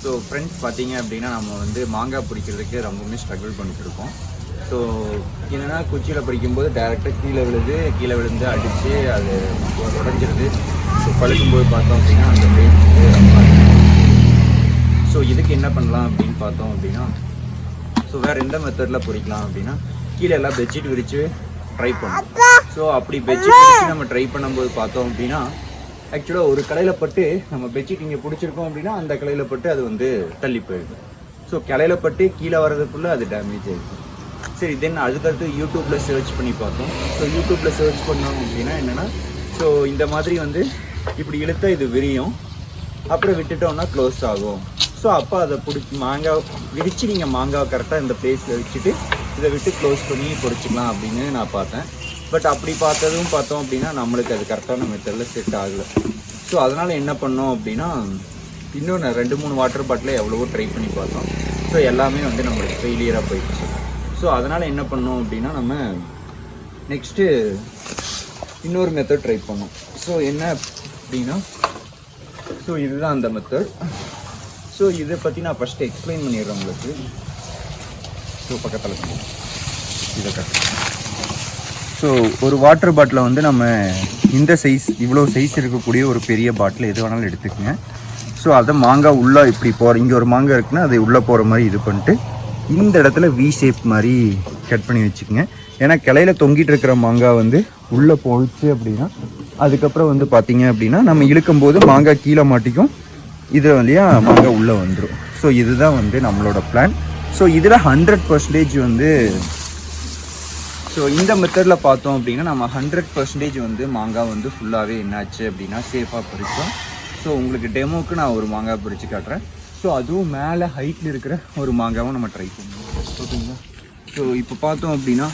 So friends பார்த்தீங்க அப்படின்னா நம்ம வந்து மாங்காய் பிடிக்கிறதுக்கு ரொம்பவுமே ஸ்ட்ரகிள் பண்ணிட்டு இருக்கோம் ஸோ என்னென்னா குச்சியில் பிடிக்கும்போது டேரெக்டாக கீழே விழுது கீழே விழுந்து அடித்து அது உடஞ்சிருது. ஸோ பழுக்கும்போது பார்த்தோம் அப்படின்னா அந்த பேஸ் ஸோ இதுக்கு என்ன பண்ணலாம் அப்படின்னு பார்த்தோம் அப்படின்னா ஸோ வேறு எந்த மெத்தடில் பொறிக்கலாம் அப்படின்னா கீழே எல்லாம் பெட்ஷீட் விரித்து ட்ரை பண்ணோம் ஸோ அப்படி பெட்ஷீட் விரித்து நம்ம ட்ரை பண்ணும்போது பார்த்தோம் அப்படின்னா ஆக்சுவலாக ஒரு கலையில் பட்டு நம்ம பெட்ஷீட் இங்கே பிடிச்சிருக்கோம் அப்படின்னா அந்த கலையில் பட்டு அது வந்து தள்ளி போயிடும். ஸோ கலையில் பட்டு கீழே வர்றதுக்குள்ளே அது டேமேஜ் ஆகிடுது சரி தென் அதுக்கடுத்து யூடியூப்பில் சர்ச் பண்ணி பார்த்தோம். ஸோ யூடியூப்பில் சர்ச் பண்ணோம் அப்படின்னா என்னென்னா ஸோ இந்த மாதிரி வந்து இப்படி இழுத்தா இது விரியும். அப்புறம் விட்டுட்டோம்னா க்ளோஸ் ஆகும். ஸோ அப்போ அதை பிடிச்சி மாங்காய் விரித்து நீங்கள் மாங்காய் கரெக்டாக இந்த பிளேஸில் வச்சுட்டு இதை விட்டு க்ளோஸ் பண்ணி பொறிச்சிக்கலாம் அப்படின்னு நான் பார்த்தேன். பட் அப்படி பார்த்ததும் பார்த்தோம் அப்படின்னா நம்மளுக்கு அது கரெக்டான மெத்தடில் செட் ஆகலை. ஸோ அதனால் என்ன பண்ணோம் அப்படின்னா இன்னொன்று ரெண்டு மூணு வாட்டர் பாட்டிலை எவ்வளவோ ட்ரை பண்ணி பார்த்தோம். ஸோ எல்லாமே வந்து நம்மளுக்கு ஃபெயிலியராக போயிடுச்சு. ஸோ அதனால் என்ன பண்ணோம் அப்படின்னா நம்ம நெக்ஸ்ட்டு இன்னொரு மெத்தட் ட்ரை பண்ணோம். ஸோ என்ன அப்படின்னா ஸோ இதுதான் அந்த மெத்தட் ஸோ இதை பற்றி நான் ஃபஸ்ட்டு எக்ஸ்பிளைன் பண்ணிடுறேன் உங்களுக்கு. ஸோ பக்கத்தில் இதை கட் ஸோ ஒரு வாட்டர் பாட்டிலை வந்து நம்ம இந்த சைஸ் இவ்வளோ சைஸ் இருக்கக்கூடிய ஒரு பெரிய பாட்டில் எது வேணாலும் எடுத்துக்கங்க. ஸோ அதை மாங்காய் உள்ளே இப்படி போகிற இங்கே ஒரு மாங்காய் இருக்குன்னா அதை உள்ளே போகிற மாதிரி இது பண்ணிட்டு இந்த இடத்துல வி ஷேப் மாதிரி கட் பண்ணி வச்சுக்கோங்க. ஏன்னா கிளையில தொங்கிட்டு இருக்கிற மாங்காய் வந்து உள்ளே போயிடுச்சு அப்படின்னா அதுக்கப்புறம் வந்து பார்த்தீங்க அப்படின்னா நம்ம இழுக்கும்போது மாங்காய் கீழே மாட்டிக்கும். இதில் வழியா மாங்காய் உள்ளே வந்துடும் ஸோ இதுதான் வந்து நம்மளோட பிளான் ஸோ இதில் ஹண்ட்ரட் பர்சன்டேஜ் வந்து ஸோ இந்த மெத்தடில் பார்த்தோம் அப்படின்னா நம்ம ஹண்ட்ரட் பர்சன்டேஜ் வந்து மாங்காய் வந்து ஃபுல்லாகவே என்னாச்சு அப்படின்னா சேஃபாக பறித்தோம் ஸோ உங்களுக்கு டெமோக்கு நான் ஒரு மாங்காய் பறித்து காட்டுறேன். ஸோ அதுவும் மேலே ஹைட்டில் இருக்கிற ஒரு மாங்காவும் நம்ம ட்ரை பண்ணுவோம் ஓகேங்களா? ஸோ இப்போ பார்த்தோம் அப்படின்னா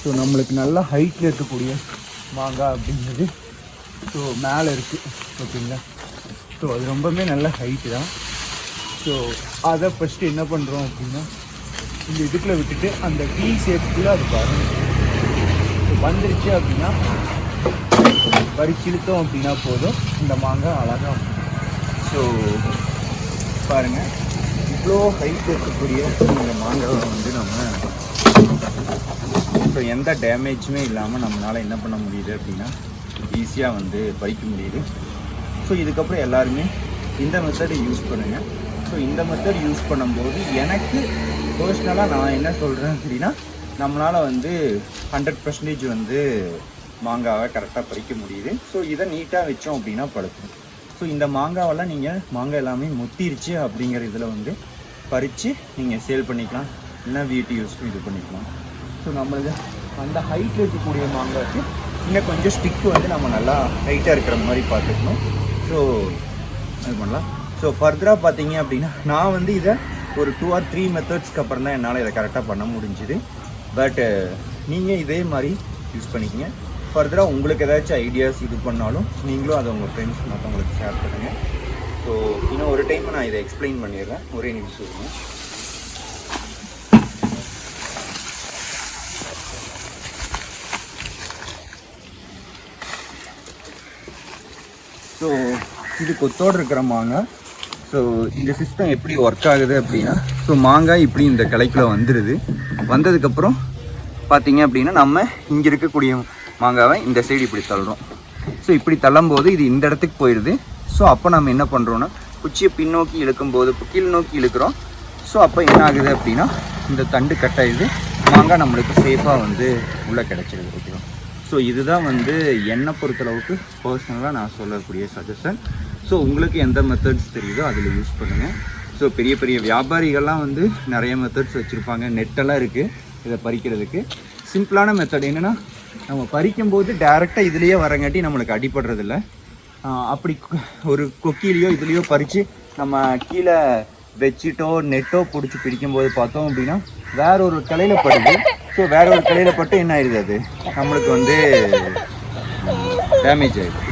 ஸோ நம்மளுக்கு நல்லா ஹைட்டில் இருக்கக்கூடிய மாங்காய் அப்படிங்கிறது ஸோ மேலே இருக்குது ஓகேங்களா? ஸோ அது ரொம்பவே நல்ல ஹைட்டு தான். ஸோ அதை ஃபஸ்ட்டு என்ன பண்ணுறோம் அப்படின்னா இந்த இதுக்குள்ள விட்டுட்டு அந்த டீ ஷேப்புக்குள்ள அது பாருங்க. வந்துருச்சு அப்படின்னா பறிச்சிருத்தோம் அப்படின்னா போதும். இந்த மாங்காய் அழகாக ஸோ பாருங்கள் இவ்வளோ ஹைட் இருக்கக்கூடிய இந்த மாங்காவை வந்து நம்ம ஸோ எந்த டேமேஜுமே இல்லாமல் நம்மளால் என்ன பண்ண முடியுது அப்படின்னா ஈஸியாக வந்து பறிக்க முடியுது. ஸோ இதுக்கப்புறம் எல்லாருமே இந்த மெத்தடை யூஸ் பண்ணுங்கள் ஸோ இந்த மெத்தட் யூஸ் பண்ணும்போது எனக்கு பர்சனலாக நான் என்ன சொல்கிறேன் அப்படின்னா நம்மளால் வந்து ஹண்ட்ரட் பர்சன்டேஜ் வந்து மாங்காவை கரெக்டாக பறிக்க முடியுது. ஸோ இதை நீட்டாக வச்சோம் அப்படின்னா பழுக்கும். ஸோ இந்த மாங்காவெல்லாம் நீங்கள் மாங்காய் எல்லாமே முத்திருச்சு அப்படிங்கிற இதில் வந்து பறித்து நீங்கள் சேல் பண்ணிக்கலாம். இல்லைன்னா வீட்டு யூஸ்க்கும் இது பண்ணிக்கலாம். ஸோ நம்மளுக்கு அந்த ஹைட் இருக்கக்கூடிய மாங்காய்க்கு இன்னும் கொஞ்சம் ஸ்டிக்கு வந்து நம்ம நல்லா ஹைட்டாக இருக்கிற மாதிரி பார்த்துக்கணும். ஸோ இது பண்ணலாம். ஸோ ஃபர்தராக பார்த்தீங்க அப்படின்னா நான் வந்து இதை ஒரு டூ ஆர் த்ரீ மெத்தட்ஸ்க்கு அப்புறம் தான் என்னால் இதை கரெக்டாக பண்ண முடிஞ்சுது. பட்டு நீங்கள் இதே மாதிரி யூஸ் பண்ணிக்கங்க. ஃபர்தராக உங்களுக்கு ஏதாச்சும் ஐடியாஸ் இது பண்ணாலும் நீங்களும் அதை உங்கள் ஃப்ரெண்ட்ஸ் மற்றவங்களுக்கு ஷேர் பண்ணுங்கள் ஸோ இன்னும் ஒரு டைம் நான் இதை எக்ஸ்பிளைன் பண்ணிடுறேன். ஒரே நிமிஷம் சொல்லுங்க ஸோ இது கொத்தோடு இருக்கிற மாங்காய் ஸோ இந்த சிஸ்டம் எப்படி ஒர்க் ஆகுது அப்படின்னா ஸோ மாங்காய் இப்படி இந்த கிளைக்குள்ள வந்துடுது வந்ததுக்கப்புறம் பார்த்தீங்க அப்படின்னா நம்ம இங்கே இருக்கக்கூடிய மாங்காவை இந்த சைடு இப்படி தள்ளுறோம். ஸோ இப்படி தள்ளும்போது இது இந்த இடத்துக்கு போயிடுது ஸோ அப்போ நம்ம என்ன பண்ணுறோன்னா குச்சியை பின்னோக்கி இழுக்கும்போது கீழ் நோக்கி இழுக்கிறோம். ஸோ அப்போ என்ன ஆகுது அப்படின்னா இந்த தண்டு கட் ஆகிடுது மாங்காய் நம்மளுக்கு சேஃபாக வந்து உள்ளே கிடச்சிடுது ஓகேவா ஸோ இதுதான் வந்து என்னை பொறுத்தளவுக்கு பர்சனலாக நான் சொல்லக்கூடிய சஜஷன் ஸோ உங்களுக்கு எந்த மெத்தட்ஸ் தெரியுதோ அதில் யூஸ் பண்ணுங்கள் ஸோ பெரிய பெரிய வியாபாரிகள்லாம் வந்து நிறைய மெத்தட்ஸ் வச்சுருப்பாங்க. நெட்டெல்லாம் இருக்குது இதை பறிக்கிறதுக்கு. சிம்பிளான மெத்தட் என்னென்னா நம்ம பறிக்கும்போது டேரெக்டாக இதுலேயே வரங்காட்டி நம்மளுக்கு அடிபடுறதில்ல. அப்படி ஒரு கொக்கிலேயோ இதுலேயோ பறித்து நம்ம கீழே வச்சிட்டோ நெட்டோ பிடிச்சி பிடிக்கும்போது பார்த்தோம் அப்படின்னா வேற ஒரு கலையில் படுது. ஸோ வேற ஒரு கலையில் பட்டு என்ன ஆயிடுது அது? நம்மளுக்கு வந்து டேமேஜ் ஆயிடுது.